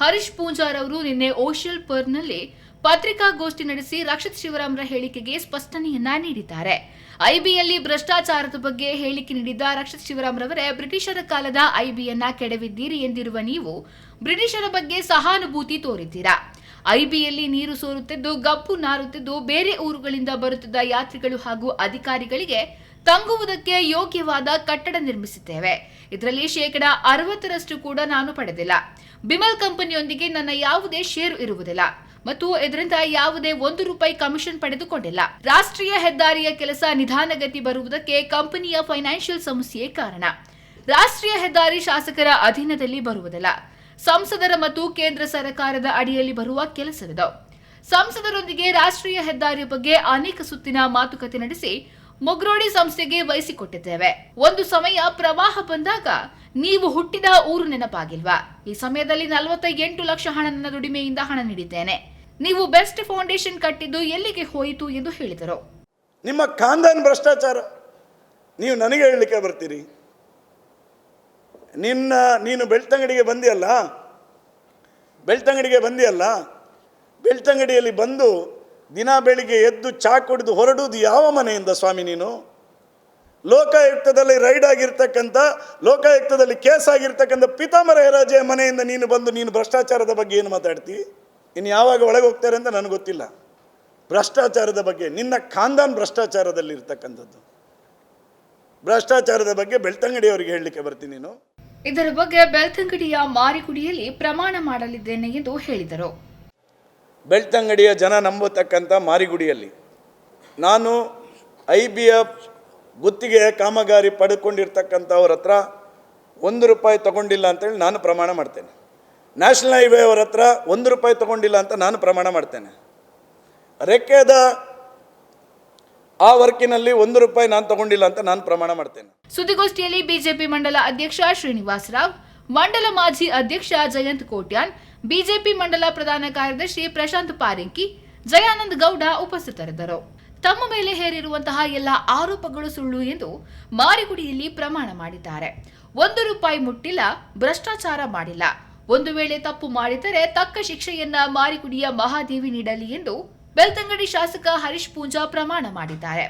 ಹರೀಶ್ ಪೂಂಜಾರ್ ಅವರು ನಿನ್ನೆ ಓಷಿಯಲ್ ಪರ್ನಲ್ಲಿ ಪತ್ರಿಕಾಗೋಷ್ಠಿ ನಡೆಸಿ ರಕ್ಷಿತ್ ಶಿವರಾಮ್ರ ಹೇಳಿಕೆಗೆ ಸ್ಪಷ್ಟನೆಯನ್ನ ನೀಡಿದ್ದಾರೆ. ಐಬಿಯಲ್ಲಿ ಭ್ರಷ್ಟಾಚಾರದ ಬಗ್ಗೆ ಹೇಳಿಕೆ ನೀಡಿದ್ದ ರಕ್ಷಿತ್ ಶಿವರಾಮ್ರವರೇ, ಬ್ರಿಟಿಷರ ಕಾಲದ ಐಬಿಯನ್ನ ಕೆಡವಿದ್ದೀರಿ ಎಂದಿರುವ ನೀವು ಬ್ರಿಟಿಷರ ಬಗ್ಗೆ ಸಹಾನುಭೂತಿ ತೋರಿದ್ದೀರಾ? ಐಬಿಯಲ್ಲಿ ನೀರು ಸೋರುತ್ತಿದ್ದು, ಗಪ್ಪು ನಾರುತ್ತಿದ್ದು, ಬೇರೆ ಊರುಗಳಿಂದ ಬರುತ್ತಿದ್ದ ಯಾತ್ರಿಗಳು ಹಾಗೂ ಅಧಿಕಾರಿಗಳಿಗೆ ತಂಗುವುದಕ್ಕೆ ಯೋಗ್ಯವಾದ ಕಟ್ಟಡ ನಿರ್ಮಿಸಿದ್ದೇವೆ. ಇದರಲ್ಲಿ ಶೇಕಡ ಅರವತ್ತರಷ್ಟು ಕೂಡ ನಾನು ಪಡೆದಿಲ್ಲ. ಬಿಮಲ್ ಕಂಪನಿಯೊಂದಿಗೆ ನನ್ನ ಯಾವುದೇ ಷೇರು ಇರುವುದಿಲ್ಲ. ಮತ್ತು ಇದರಿಂದ ಯಾವುದೇ ಒಂದು ರೂಪಾಯಿ ಕಮಿಷನ್ ಪಡೆದುಕೊಂಡಿಲ್ಲ. ರಾಷ್ಟ್ರೀಯ ಹೆದ್ದಾರಿಯ ಕೆಲಸ ನಿಧಾನಗತಿ ಬರುವುದಕ್ಕೆ ಕಂಪನಿಯ ಫೈನಾನ್ಷಿಯಲ್ ಸಮಸ್ಯೆ ಕಾರಣ. ರಾಷ್ಟ್ರೀಯ ಹೆದ್ದಾರಿ ಶಾಸಕರ ಅಧೀನದಲ್ಲಿ ಬರುವುದಿಲ್ಲ. ಸಂಸದರ ಮತ್ತು ಕೇಂದ್ರ ಸರ್ಕಾರದ ಅಡಿಯಲ್ಲಿ ಬರುವ ಕೆಲಸವಿದೆ. ಸಂಸದರೊಂದಿಗೆ ರಾಷ್ಟ್ರೀಯ ಹೆದ್ದಾರಿಯ ಬಗ್ಗೆ ಅನೇಕ ಸುತ್ತಿನ ಮಾತುಕತೆ ನಡೆಸಿ ಮೊಗ್ರೋಡಿ ಸಂಸ್ಥೆಗೆ ವಹಿಸಿಕೊಟ್ಟಿದ್ದೇವೆ. ಒಂದು ಸಮಯ ಪ್ರವಾಹ ಬಂದಾಗ ನೀವು ಹುಟ್ಟಿದ ಊರು ನೆನಪಾಗಿಲ್ವಾ? ಈ ಸಮಯದಲ್ಲಿ ನಲವತ್ತ ಎಂಟು ಲಕ್ಷ ಹಣ ನನ್ನ ದುಡಿಮೆಯಿಂದ ಹಣ ನೀಡಿದ್ದೇನೆ. ನೀವು ಬೆಸ್ಟ್ ಫೌಂಡೇಶನ್ ಕಟ್ಟಿದ್ದು ಎಲ್ಲಿಗೆ ಹೋಯಿತು ಎಂದು ಹೇಳಿದರು. ನಿಮ್ಮ ಖಾನ್ದಾನ್ ಭ್ರಷ್ಟಾಚಾರ, ನೀವು ನನಗೆ ಹೇಳಲಿಕ್ಕೆ ಬರ್ತೀರಿ. ನಿನ್ನ, ನೀನು ಬೆಳ್ತಂಗಡಿಗೆ ಬಂದಿಯಲ್ಲ? ಬೆಳ್ತಂಗಡಿಗೆ ಬಂದಿಯಲ್ಲ? ಬೆಳ್ತಂಗಡಿಯಲ್ಲಿ ಬಂದು ದಿನ ಬೆಳಿಗ್ಗೆ ಎದ್ದು ಚಾ ಕುಡಿದು ಹೊರಡುವುದು ಯಾವ ಮನೆಯಿಂದ ಸ್ವಾಮಿ ನೀನು? ಲೋಕಾಯುಕ್ತದಲ್ಲಿ ರೈಡ್ ಆಗಿರ್ತಕ್ಕಂಥ, ಲೋಕಾಯುಕ್ತದಲ್ಲಿ ಕೇಸ್ ಆಗಿರ್ತಕ್ಕಂಥ ಪಿತಾಮರ ರಾಜೆಯ ಮನೆಯಿಂದ ನೀನು ಬಂದು ನೀನು ಭ್ರಷ್ಟಾಚಾರದ ಬಗ್ಗೆ ಏನು ಮಾತಾಡ್ತಿ? ಇನ್ನು ಯಾವಾಗ ಒಳಗೆ ಹೋಗ್ತಾರೆ ಅಂತ ನನಗೆ ಗೊತ್ತಿಲ್ಲ. ಭ್ರಷ್ಟಾಚಾರದ ಬಗ್ಗೆ, ನಿನ್ನ ಖಾಂದಾನ್ ಭ್ರಷ್ಟಾಚಾರದಲ್ಲಿ ಇರ್ತಕ್ಕಂಥದ್ದು. ಭ್ರಷ್ಟಾಚಾರದ ಬಗ್ಗೆ ಬೆಳ್ತಂಗಡಿಯವರಿಗೆ ಹೇಳಲಿಕ್ಕೆ ಬರ್ತೀನಿ ನೀನು. ಇದರ ಬಗ್ಗೆ ಬೆಳ್ತಂಗಡಿಯ ಮಾರಿಗುಡಿಯಲ್ಲಿ ಪ್ರಮಾಣ ಮಾಡಲಿದ್ದೇನೆ ಎಂದು ಹೇಳಿದರು. ಬೆಳ್ತಂಗಡಿಯ ಜನ ನಂಬತಕ್ಕಂಥ ಮಾರಿಗುಡಿಯಲ್ಲಿ ನಾನು ಐ ಬಿ ಎಫ್ ಗುತ್ತಿಗೆ ಕಾಮಗಾರಿ ಪಡ್ಕೊಂಡಿರ್ತಕ್ಕಂಥವ್ರ ಹತ್ರ ಒಂದು ರೂಪಾಯಿ ತಗೊಂಡಿಲ್ಲ ಅಂತೇಳಿ ನಾನು ಪ್ರಮಾಣ ಮಾಡ್ತೇನೆ. ನ್ಯಾಷನಲ್ ಹೈವೇ ಅವರ ಹತ್ರ ಒಂದು ರೂಪಾಯಿ ತಗೊಂಡಿಲ್ಲ ಅಂತ ನಾನು ಪ್ರಮಾಣ ಮಾಡ್ತೇನೆ. ರೆಕ್ಕೆದ ಆ ವರ್ಕಿನಲ್ಲಿ ಒಂದು ರೂಪಾಯಿ ನಾನು ತಗೊಂಡಿಲ್ಲ ಅಂತ ನಾನು ಪ್ರಮಾಣ ಮಾಡ್ತೇನೆ. ಸುದ್ದಿಗೋಷ್ಠಿಯಲ್ಲಿ ಬಿಜೆಪಿ ಮಂಡಲ ಅಧ್ಯಕ್ಷ ಶ್ರೀನಿವಾಸ್ ರಾವ್ ಮಂಡಲ ಮಾಜಿ ಅಧ್ಯಕ್ಷ ಜಯಂತ್ ಕೋಟ್ಯಾನ್, ಬಿಜೆಪಿ ಮಂಡಲ ಪ್ರಧಾನ ಕಾರ್ಯದರ್ಶಿ ಪ್ರಶಾಂತ್ ಪಾರಿಂಕಿ, ಜಯಾನಂದ್ ಗೌಡ ಉಪಸ್ಥಿತರಿದ್ದರು. ತಮ್ಮ ಮೇಲೆ ಹೇರಿರುವಂತಹ ಎಲ್ಲ ಆರೋಪಗಳು ಸುಳ್ಳು ಎಂದು ಮಾರಿಗುಡಿಯಲ್ಲಿ ಪ್ರಮಾಣ ಮಾಡಿದ್ದಾರೆ. ಒಂದು ರೂಪಾಯಿ ಮುಟ್ಟಿಲ್ಲ, ಭ್ರಷ್ಟಾಚಾರ ಮಾಡಿಲ್ಲ. ಒಂದು ವೇಳೆ ತಪ್ಪು ಮಾಡಿದರೆ ತಕ್ಕ ಶಿಕ್ಷೆಯನ್ನ ಮಾರಿಗುಡಿಯ ಮಹಾದೇವಿ ನೀಡಲಿ ಎಂದು ಬೆಳ್ತಂಗಡಿ ಶಾಸಕ ಹರೀಶ್ ಪೂಂಜಾ ಪ್ರಮಾಣ ಮಾಡಿದ್ದಾರೆ.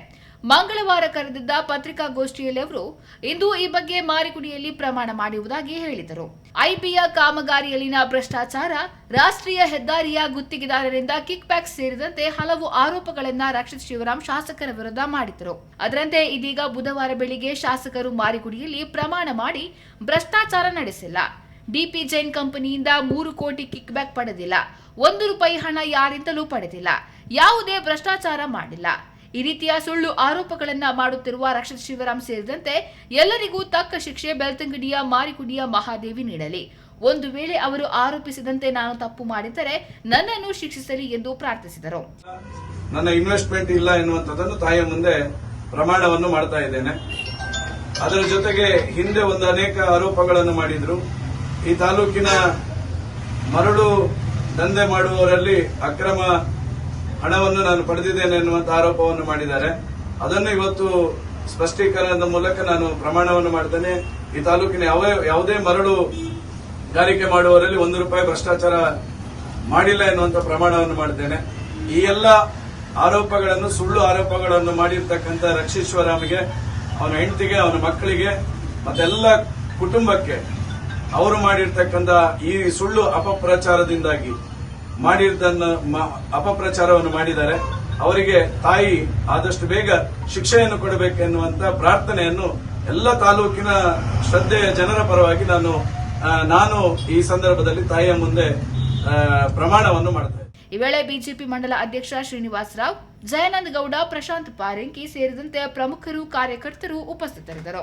ಮಂಗಳವಾರ ಕರೆದಿದ್ದ ಪತ್ರಿಕಾಗೋಷ್ಠಿಯಲ್ಲಿ ಅವರು, ಇಂದು ಈ ಬಗ್ಗೆ ಮಾರಿಗುಡಿಯಲ್ಲಿ ಪ್ರಮಾಣ ಮಾಡುವುದಾಗಿ ಹೇಳಿದರು. ಐಬಿಯ ಕಾಮಗಾರಿಯಲ್ಲಿನ ಭ್ರಷ್ಟಾಚಾರ ರಾಷ್ಟ್ರೀಯ ಹೆದ್ದಾರಿಯ ಗುತ್ತಿಗೆದಾರರಿಂದ ಕಿಕ್ ಬ್ಯಾಕ್ ಸೇರಿದಂತೆ ಹಲವು ಆರೋಪಗಳನ್ನ ರಕ್ಷಿತ್ ಶಿವರಾಮ್ ಶಾಸಕರ ವಿರುದ್ಧ ಮಾಡಿದರು ಅದರಂತೆ ಇದೀಗ ಬುಧವಾರ ಬೆಳಿಗ್ಗೆ ಶಾಸಕರು ಮಾರಿಗುಡಿಯಲ್ಲಿ ಪ್ರಮಾಣ ಮಾಡಿ ಭ್ರಷ್ಟಾಚಾರ ನಡೆಸಿಲ್ಲ. ಡಿಪಿ ಜೈನ್ ಕಂಪನಿಯಿಂದ ಮೂರು ಕೋಟಿ ಕಿಕ್ ಬ್ಯಾಕ್ ಪಡೆದಿಲ್ಲ. ಒಂದು ರೂಪಾಯಿ ಹಣ ಯಾರಿಂದಲೂ ಪಡೆದಿಲ್ಲ. ಯಾವುದೇ ಭ್ರಷ್ಟಾಚಾರ ಮಾಡಿಲ್ಲ. ಈ ರೀತಿಯ ಸುಳ್ಳು ಆರೋಪಗಳನ್ನ ಮಾಡುತ್ತಿರುವ ರಕ್ಷಿತ್ ಶಿವರಾಮ್ ಸೇರಿದಂತೆ ಎಲ್ಲರಿಗೂ ತಕ್ಕ ಶಿಕ್ಷೆ ಬೆಳ್ತಂಗಡಿಯ ಮಾರಿಕುಡಿಯ ಮಹಾದೇವಿ ನೀಡಲಿ. ಒಂದು ವೇಳೆ ಅವರು ಆರೋಪಿಸಿದಂತೆ ನಾನು ತಪ್ಪು ಮಾಡಿದರೆ ನನ್ನನ್ನು ಶಿಕ್ಷಿಸಲಿ ಎಂದು ಪ್ರಾರ್ಥಿಸಿದರು. ನನ್ನ ಇನ್ವೆಸ್ಟ್ಮೆಂಟ್ ಇಲ್ಲ ಎನ್ನುವಂಥದ್ದನ್ನು ತಾಯಿಯ ಮುಂದೆ ಪ್ರಮಾಣವನ್ನು ಮಾಡ್ತಾ ಇದ್ದೇನೆ. ಅದರ ಜೊತೆಗೆ ಹಿಂದೆ ಒಂದು ಅನೇಕ ಆರೋಪಗಳನ್ನು ಮಾಡಿದ್ರು. ಈ ತಾಲೂಕಿನ ಮರಳು ದಂಧೆ ಮಾಡುವವರಲ್ಲಿ ಅಕ್ರಮ ಹಣವನ್ನು ನಾನು ಪಡೆದಿದ್ದೇನೆ ಎನ್ನುವಂತ ಆರೋಪವನ್ನು ಮಾಡಿದ್ದಾರೆ. ಅದನ್ನು ಇವತ್ತು ಸ್ಪಷ್ಟೀಕರಣದ ಮೂಲಕ ನಾನು ಪ್ರಮಾಣವನ್ನು ಮಾಡ್ತೇನೆ. ಈ ತಾಲೂಕಿನ ಯಾವ, ಯಾವುದೇ ಮರಳು ಗಾರಿಕೆ ಮಾಡುವವರಲ್ಲಿ ಒಂದು ರೂಪಾಯಿ ಭ್ರಷ್ಟಾಚಾರ ಮಾಡಿಲ್ಲ ಎನ್ನುವಂತ ಪ್ರಮಾಣವನ್ನು ಮಾಡ್ತೇನೆ. ಈ ಎಲ್ಲ ಆರೋಪಗಳನ್ನು, ಸುಳ್ಳು ಆರೋಪಗಳನ್ನು ಮಾಡಿರ್ತಕ್ಕಂಥ ರಕ್ಷೀಶ್ವರಾಮಿಗೆ, ಅವನ ಹೆಂಡತಿಗೆ, ಅವನ ಮಕ್ಕಳಿಗೆ, ಮತ್ತೆಲ್ಲ ಕುಟುಂಬಕ್ಕೆ ಅವರು ಮಾಡಿರ್ತಕ್ಕಂಥ ಈ ಸುಳ್ಳು ಅಪಪ್ರಚಾರದಿಂದಾಗಿ ಮಾಡಿದ್ದನ್ನ ಅಪಪ್ರಚಾರವನ್ನು ಮಾಡಿದ್ದಾರೆ. ಅವರಿಗೆ ತಾಯಿ ಆದಷ್ಟು ಬೇಗ ಶಿಕ್ಷೆಯನ್ನು ಕೊಡಬೇಕೆನ್ನುವಂತ ಪ್ರಾರ್ಥನೆಯನ್ನು ಎಲ್ಲ ತಾಲೂಕಿನ ಶ್ರದ್ಧೆಯ ಜನರ ಪರವಾಗಿ ನಾನು ನಾನು ಈ ಸಂದರ್ಭದಲ್ಲಿ ತಾಯಿಯ ಮುಂದೆ ಪ್ರಮಾಣವನ್ನು ಮಾಡುತ್ತೇನೆ ಈ ವೇಳೆ ಬಿಜೆಪಿ ಮಂಡಲ ಅಧ್ಯಕ್ಷ ಶ್ರೀನಿವಾಸ್ ರಾವ್, ಜಯನಂದ ಗೌಡ, ಪ್ರಶಾಂತ್ ಪಾರೆಂಕಿ ಸೇರಿದಂತೆ ಪ್ರಮುಖರು ಕಾರ್ಯಕರ್ತರು ಉಪಸ್ಥಿತರಿದ್ದರು.